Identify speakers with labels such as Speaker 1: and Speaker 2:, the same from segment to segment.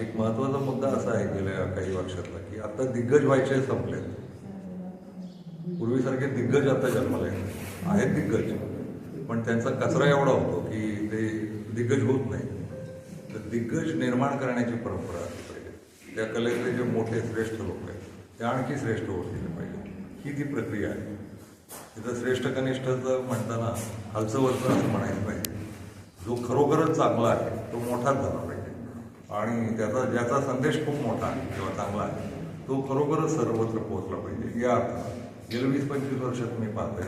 Speaker 1: एक महत्त्वाचा मुद्दा असा आहे गेल्या काही वर्षातला की आता दिग्गज व्हायचे संपले पूर्वीसारखे दिग्गज आता जन्माला येतात. आहेत दिग्गज. पण त्यांचा कचरा एवढा होतो की ते दिग्गज होत नाही. तर दिग्गज निर्माण करण्याची परंपरा असली पाहिजे. त्या कलेतले जे मोठे श्रेष्ठ लोक आहेत ते आणखी श्रेष्ठ होत गेले पाहिजे. ही ती प्रक्रिया आहे. तिथं श्रेष्ठ कनिष्ठचं म्हणताना हलचं वरचं असं म्हणायला पाहिजे. जो खरोखरच चांगला आहे तो मोठाच झाला पाहिजे. आणि त्याचा ज्याचा संदेश खूप मोठा आहे किंवा चांगला आहे तो खरोखरच सर्वत्र पोहोचला पाहिजे. या अर्थानं गेल्या वीस पंचवीस वर्षात मी पाहतोय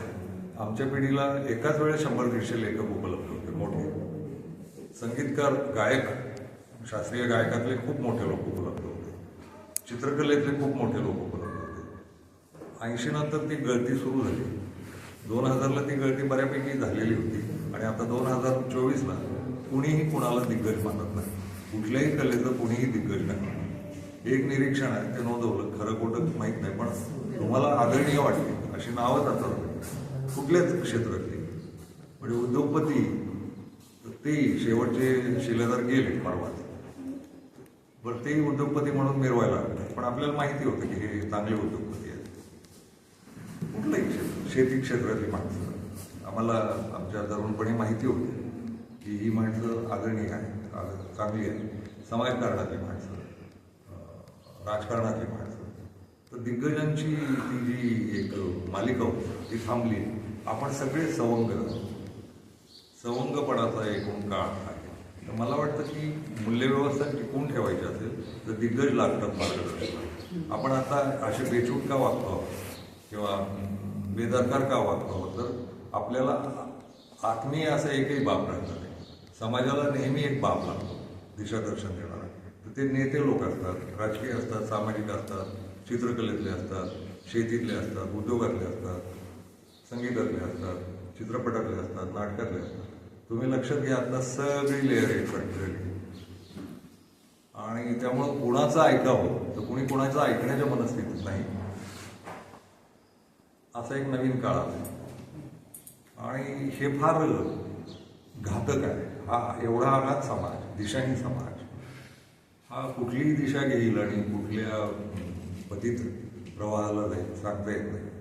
Speaker 1: आमच्या पिढीला एकाच वेळेस शंभर दीडशे लेखक उपलब्ध होते मोठे. संगीतकार गायक शास्त्रीय गायकातले खूप मोठे लोक उपलब्ध होते. चित्रकलेतले खूप मोठे लोक उपलब्ध होते. ऐंशी नंतर ती गळती सुरू झाली. दोन हजारला ती गळती बऱ्यापैकी झालेली होती आणि आता दोन हजार चोवीसला कुणीही कुणाला दिग्गज मानत नाही. कुठल्याही कलेचं कुणीही दिग्गज नाही. एक निरीक्षण आहे ते नोंदवलं. खरं खोटं माहीत नाही पण तुम्हाला आदरणीय वाटते. अशी नावं आता कुठल्याच क्षेत्रातली. म्हणजे उद्योगपती ते शेवटचे शिलेदार गेले परवाच बरं ते उद्योगपती म्हणून मिरवायला पण आपल्याला माहिती होतं की हे चांगले उद्योगपती आहेत. कुठलंही क्षेत्र शेती क्षेत्रातली माणसं. आम्हाला आमच्या तरुणपणी माहिती होती. की ही माणसं आदरणीय आहेत आदर चांगली आहेत. समाजकारणातली माणसं राजकारणातली माणसं. तर दिग्गजांची ती जी एक मालिका होती ती थांबली. आपण सगळे सवंग सवंगपणाचा एकूण काळ आहे. तर मला वाटतं की मूल्यव्यवस्था टिकवून ठेवायची असेल तर दिग्गज लागतात मार्गदर्शक. आपण आता असे बेचूट का वागतो आहोत? किंवा बेदरकार का वागतो आहोत? तर आपल्याला आत्मीय असं एकही बाब राहत नाही. समाजाला नेहमी एक बाब लागतो दिशादर्शन देणारा. तर ते नेते लोक असतात राजकीय असतात सामाजिक असतात चित्रकलेतले असतात शेतीतले असतात उद्योगातले असतात संगीतातले असतात चित्रपटातले असतात नाटकातले असतात. तुम्ही लक्षात घ्या आता सगळी लेअर आहे झाली आणि त्यामुळं कुणाचं ऐकावं तर कुणी कुणाचं ऐकण्याच्या मनस्थितीत नाही. असा एक नवीन काळ आला. आणि हे फार घातक आहे. हा एवढा आघात समाज दिशाही समाज. हा कुठलीही दिशा घेईल आणि कुठल्या पतीत प्रवाहाला जाईल सांगता येत नाही.